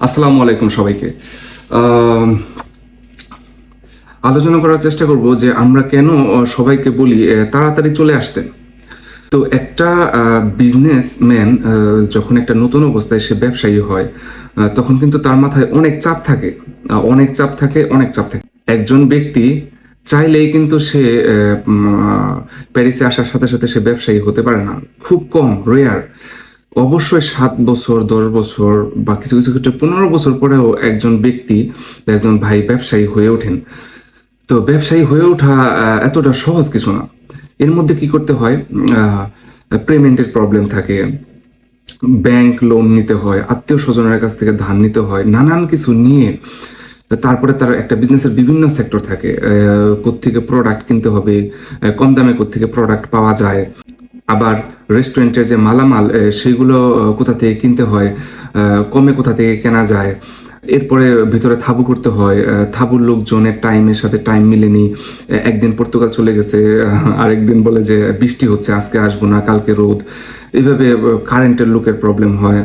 আসসালামু আলাইকুম সবাইকে। আলোচনা করার চেষ্টা করব যে আমরা কেন সবাইকে বলি তাড়াতাড়ি চলে আসতে তো একটা বিজনেসম্যান যখন একটা নতুন অবস্থায় সে ব্যবসায়ী হয় তখন কিন্তু তার মাথায় অনেক চাপ থাকে। অনেক চাপ থাকে, অনেক চাপ থাকে। একজন ব্যক্তি চাইলেই কিন্তু সে প্যারিসে আসার সাথে সাথে সে ব্যবসায়ী হতে পারে না। খুব কম রেয়ার অবশ্যই সাত বছর দশ বছর বা কিছু কিছু ক্ষেত্রে পনেরো বছর পরেও একজন ব্যক্তি বা একজন ভাই ব্যবসায়ী হয়ে ওঠেন। তো ব্যবসায়ী হয়ে ওঠা এতটা সহজ কিছু না। এর মধ্যে কি করতে হয়? পেমেন্টের প্রবলেম থাকে ব্যাংক লোন নিতে হয় আত্মীয় স্বজনের কাছ থেকে ধার নিতে হয় নানান কিছু নিয়ে তারপরে তার একটা বিজনেসের বিভিন্ন সেক্টর থাকে। আহ, কোত্থেকে প্রোডাক্ট কিনতে হবে কম দামে কোত্থেকে প্রোডাক্ট পাওয়া যায়। আবার রেস্টুরেন্টের যে মালামাল সেগুলো কোথা থেকে কিনতে হয় কমে কোথা থেকে কেনা যায়, এরপরে ভিতরে থাবু করতে হয় থাবুর লোকজনের টাইমের সাথে টাইম মিলেনি একদিন পর্তুগাল চলে গেছে আরেকদিন বলে যে, বৃষ্টি হচ্ছে, আজকে আসব না, কালকে রোদ এইভাবে কারেন্টের লোকের প্রবলেম হয়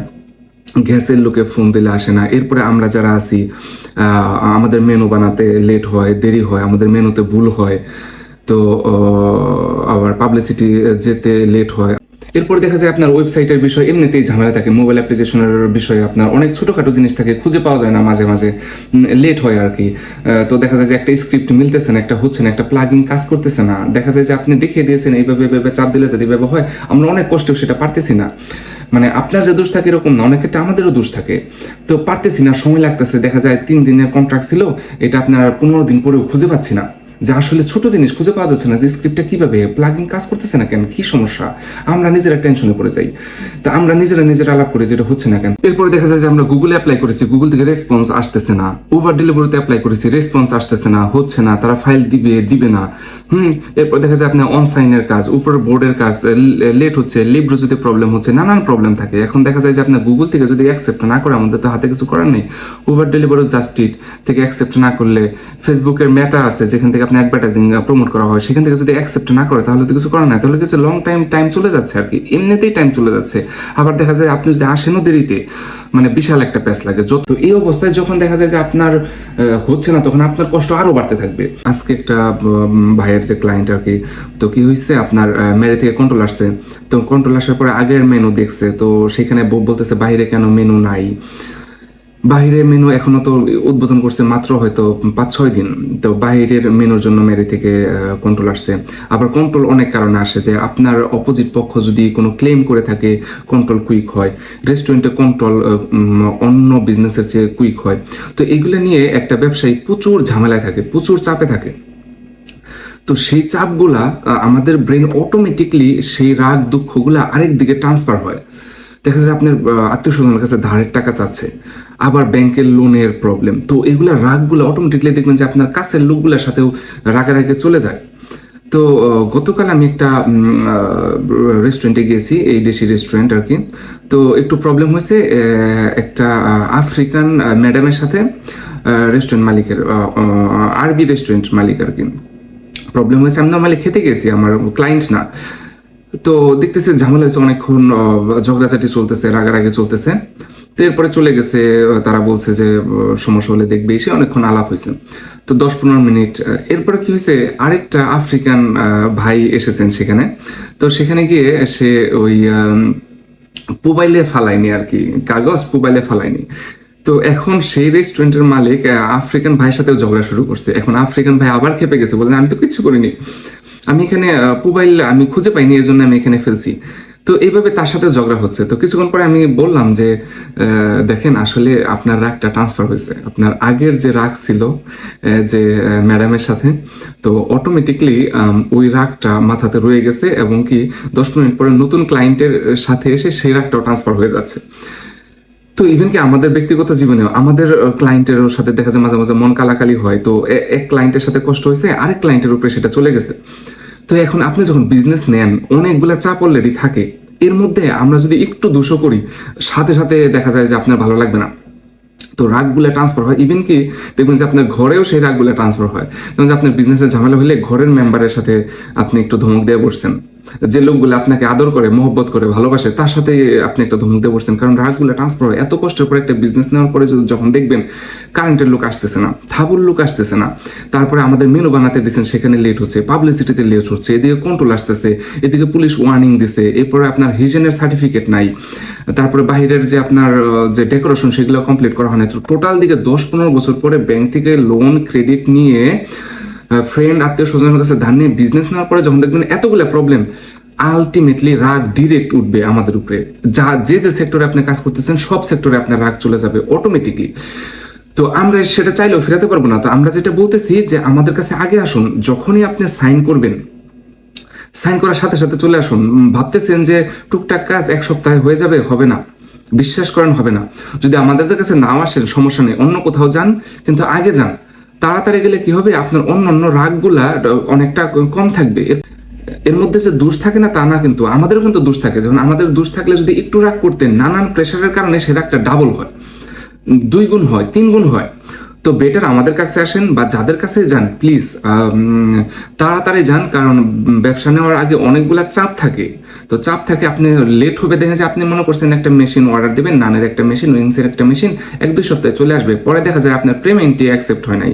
গ্যাসের লোকে ফোন দিলে আসে না, এরপরে আমরা যারা আছি আমাদের মেনু বানাতে লেট হয়, দেরি হয়, আমাদের মেনুতে ভুল হয় তো আবার পাবলিসিটি যেতে লেট হয়। এরপর দেখা যায় আপনার ওয়েবসাইটের বিষয় এমনিতেই ঝামেলা থাকে মোবাইল অ্যাপ্লিকেশনের বিষয়ে আপনার অনেক ছোটোখাটো জিনিস থাকে, খুঁজে পাওয়া যায় না মাঝে মাঝে লেট হয় আর কি। তো দেখা যায় যে একটা স্ক্রিপ্ট মিলতেছে না, একটা হচ্ছে না, একটা প্লাগিং কাজ করতেছে না। দেখা যায় যে আপনি দেখিয়ে দিয়েছেন, এইভাবে এইভাবে চাপ দিলে যদি এইভাবে হয়, আমরা অনেক কষ্টেও সেটা পারতেছি না। মানে আপনার যে দোষ থাকে এরকম না, অনেক ক্ষেত্রে আমাদেরও দোষ থাকে। তো পারতেছি না, সময় লাগতেছে, দেখা যায় তিন দিনের কন্ট্রাক্ট ছিল, এটা আপনার পনেরো দিন পরেও খুঁজে পাচ্ছি না। যে আসলে ছোট জিনিস খুঁজে পাওয়া যাচ্ছে না যে স্ক্রিপ্টটা কীভাবে প্লাগিং কাজ করতেছে না কেন, কি সমস্যা? আমরা নিজেরা টেনশনে পড়ে যাই। তা আমরা নিজেরা নিজেরা আলাপ করি যেটা হচ্ছে না কেন। এরপরে দেখা যায় যে আমরা গুগলে অ্যাপ্লাই করেছি গুগল থেকে রেসপন্স আসতেছে না। ওভার ডেলিভারিতে অ্যাপ্লাই করেছি রেসপন্স আসতেছে না, হচ্ছে না, তারা ফাইল দিবে দিবে না। হুম, এরপর দেখা যায় আপনার অনসাইনের কাজ, উপর বোর্ডের কাজ লেট হচ্ছে লিব্রো যদি প্রবলেম হচ্ছে, নানান প্রবলেম থাকে। এখন দেখা যায় যে আপনার গুগল থেকে যদি অ্যাকসেপ্ট না করে, আমাদের তো হাতে কিছু করার নেই। ওভার ডেলিভারি জাস্টিট থেকে অ্যাকসেপ্ট না করলে ফেসবুকের মেটা আছে, যেখান থেকে আপনি অ্যাডভার্টাইজিং প্রমোট করা হয়, সেখান থেকে যদি অ্যাকসেপ্ট না করে, তাহলে তো কিছু করার নাই। তাহলে কিছু লং টাইম টাইম চলে যাচ্ছে আর কি। এমনিতেই টাইম চলে যাচ্ছে। আবার দেখা যায় আপনি যদি আসেনও দেরিতে মানে বিশাল একটা প্যাস লাগে। যত এই অবস্থায় যখন দেখা যায় যে আপনার হচ্ছে না, তখন আপনার কষ্ট আরও বাড়তে থাকবে। আজকে একটা ভাইয়ের যে ক্লায়েন্ট আর কি, তো কি হয়েছে আপনার মেরে থেকে কন্ট্রোল আসছে। তো কন্ট্রোল আসার পরে আগের মেনু দেখছে। তো সেখানে বলতেছে, বাইরে কেন মেনু নাই? বাইরের মেনু এখনও তো উদ্বোধন করছে মাত্র হয়তো পাঁচ, ছয় দিন। তো বাইরের মেনুর জন্য মেরি থেকে কন্ট্রোল আসছে। আবার কন্ট্রোল অনেক কারণে আসে যে আপনার অপোজিট পক্ষ যদি কোনো ক্লেম করে থাকে কন্ট্রোল কুইক হয়। রেস্টুরেন্টে কন্ট্রোল অন্য বিজনেসের চেয়ে কুইক হয়। তো এগুলো নিয়ে একটা ব্যবসায়ী প্রচুর ঝামেলায় থাকে, প্রচুর চাপে থাকে। তো সেই চাপগুলা আমাদের ব্রেন অটোমেটিকলি সেই রাগ দুঃখগুলা আরেক দিকে ট্রান্সফার হয়। দেখা যায় আপনার আত্মীয় স্বজনের কাছে ধারের টাকা চাচ্ছে। আবার ব্যাংকের লোনের প্রবলেম তো এগুলা রাগগুলো অটোমেটিকলি দেখবেন যে আপনার কাছের লোকগুলোর সাথেও রাগে চলে যায়। তো গতকাল আমি একটা রেস্টুরেন্টে গিয়েছি, এই দেশি রেস্টুরেন্ট আর কি। তো একটু প্রবলেম হয়েছে একটা আফ্রিকান ম্যাডামের সাথে রেস্টুরেন্ট মালিকের আরবি রেস্টুরেন্ট মালিক আর কি। প্রবলেম হয়েছে, আমি নর্মালি খেতে গেছি, আমার ক্লায়েন্ট না। তো দেখতেছে ঝামেলা হয়েছে, অনেকক্ষণ ঝগড়াঝাটি চলতেছে, রাগারাগি চলতেছে। তো এরপরে চলে গেছে তারা বলছে যে সমস্যা হলে দেখবে। এসে অনেকক্ষণ আলাপ হয়েছে। তো দশ পনেরো মিনিট এরপরে কি হয়েছে আরেকটা আফ্রিকান ভাই এসেছেন সেখানে। তো সেখানে গিয়ে সে ওই আম, মোবাইলে ফালায়নি আর কি কাগজ মোবাইলে ফালায়নি। তো এখন সেই রেস্টুরেন্টের মালিক আফ্রিকান ভাইয়ের সাথেও ঝগড়া শুরু করছে। এখন আফ্রিকান ভাই আবার খেপে গেছে বলেন আমি তো কিছু করিনি। আমি এখানে মোবাইল আমি খুঁজে পাইনি এর জন্য আমি এখানে ফেলছি। তো এইভাবে তার সাথে ঝগড়া হচ্ছে। তো কিছুক্ষণ পরে আমি বললাম যে দেখেন, আসলে আপনার রাগটা ট্রান্সফার হয়েছে। আপনার আগের যে রাগ ছিল যে ম্যাডামের সাথে, তো অটোমেটিকলি ওই রাগটা মাথাতে রয়ে গেছে এবং কি দশ মিনিট পরে নতুন ক্লায়েন্টের সাথে এসে সেই রাগটাও ট্রান্সফার হয়ে যাচ্ছে। তো ইভেন কি আমাদের ব্যক্তিগত জীবনেও, আমাদের ক্লায়েন্টের সাথে দেখা যায় মাঝে মাঝে মন কালাকালি হয়। তো এক ক্লায়েন্টের সাথে কষ্ট হয়েছে, আরেক ক্লায়েন্টের উপরে সেটা চলে গেছে। তো এখন আপনি যখন বিজনেস নেন, অনেকগুলা চাপ অলরেডি থাকে। এর মধ্যে আমরা যদি একটু দুশো করি, সাথে সাথে দেখা যায় যে আপনার ভালো লাগবে না। তো রাগগুলো ট্রান্সফার হয়। ইভেন কি, দেখবেন যে আপনার ঘরেও সেই রাগগুলো ট্রান্সফার হয়। যেমন যে আপনার বিজনেসের ঝামেলা হলে ঘরের মেম্বারের সাথে আপনি একটু ধমক দিয়ে বসছেন। যে লোকগুলো আপনাকে আদর করে, মহব্বত করে, ভালোবাসে, তার সাথে আপনি একটা ধমক দিয়ে পড়ছেন কারণ রাগগুলো ট্রান্সফার হয়। এত কষ্টের পরে একটা বিজনেস নেওয়ার পরে যখন দেখবেন কারেন্টের লোক আসতেছে না থাবুর লোক আসতেছে না, তারপরে আমাদের মেনু বানাতে দিচ্ছেন, সেখানে লেট হচ্ছে পাবলিসিটিতে লেট হচ্ছে, এদিকে কন্ট্রোল আসতেছে, এদিকে পুলিশ ওয়ার্নিং দিছে, এরপরে আপনার হিজেনের সার্টিফিকেট নাই, তারপরে বাইরের যে আপনার যে ডেকোরেশন সেগুলো কমপ্লিট করা হয় না তো টোটাল দিকে দশ পনেরো বছর পরে ব্যাংক থেকে লোন ক্রেডিট নিয়ে ফ্রেন্ড আত্মীয় স্বজনের কাছে ধার নিয়ে বিজনেস নেওয়ার পরে যখন দেখবেন এতগুলো প্রবলেম আলটিমেটলি রাগ ডিরেক্ট উঠবে আমাদের উপরে। যা, যে যে সেক্টরে আপনি কাজ করতেছেন, সব সেক্টরে আপনার রাগ চলে যাবে অটোমেটিকলি তো আমরা সেটা চাইলেও ফেরাতে পারব না। তো আমরা যেটা বলতেছি যে আমাদের কাছে আগে আসুন, যখনই আপনি সাইন করবেন সাইন করার সাথে সাথে চলে আসুন। ভাবতেছেন যে টুকটাক কাজ এক সপ্তাহে হয়ে যাবে, হবে না। বিশ্বাস করেন, হবে না। যদি আমাদের কাছে নাও আসেন, সমস্যা নেই। অন্য কোথাও যান, কিন্তু আগে যান। তাড়াতাড়ি গেলে কি হবে? আপনার অন্য অন্য রাগগুলা অনেকটা কম থাকবে। এর- মধ্যে যে দোষ থাকে না, তা না কিন্তু। আমাদেরও কিন্তু দোষ থাকে। যেমন আমাদের দোষ থাকলে যদি একটু রাগ করতেন, নানান প্রেশারের কারণে সে রাগটা ডাবল হয়। দুই গুণ হয়, তিন গুণ হয়। তো বেটার আমাদের কাছে আসেন বা যাদের কাছে যান প্লিজ তাড়াতাড়ি যান, কারণ ব্যবসা নেওয়ার আগে অনেকগুলা চাপ থাকে। তো চাপ থাকে, আপনি লেট হবে দেখা যায় আপনি মনে করছেন একটা মেশিন অর্ডার দেবেন, নানের একটা মেশিন উইংসের একটা মেশিন এক দুই সপ্তাহে চলে আসবে। পরে দেখা যায় আপনার পেমেন্টই অ্যাকসেপ্ট হয় নাই।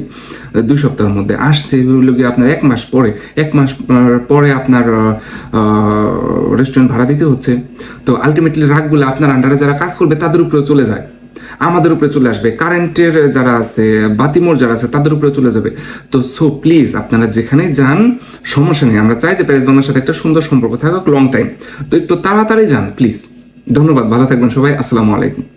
দুই সপ্তাহের মধ্যে আসছে আপনার এক মাস পরে? এক মাস পরে আপনার রেস্টুরেন্ট ভাড়া দিতে হচ্ছে। তো আলটিমেটলি রাগগুলো আপনার আন্ডারে যারা কাজ করবে, তাদের উপরেও চলে যায়। আমাদের উপরে চলে আসবে। কারেন্টের যারা আছে বাতিমোর যারা আছে, তাদের উপরে চলে যাবে। তো সো প্লিজ আপনারা যেখানে যান, সমস্যা নেই। আমরা চাই যে প্যারিস বাংলার সাথে একটা সুন্দর সম্পর্ক থাকুক লং টাইম তো একটু তাড়াতাড়ি যান প্লিজ ধন্যবাদ, ভালো থাকবেন সবাই। আসসালামু আলাইকুম।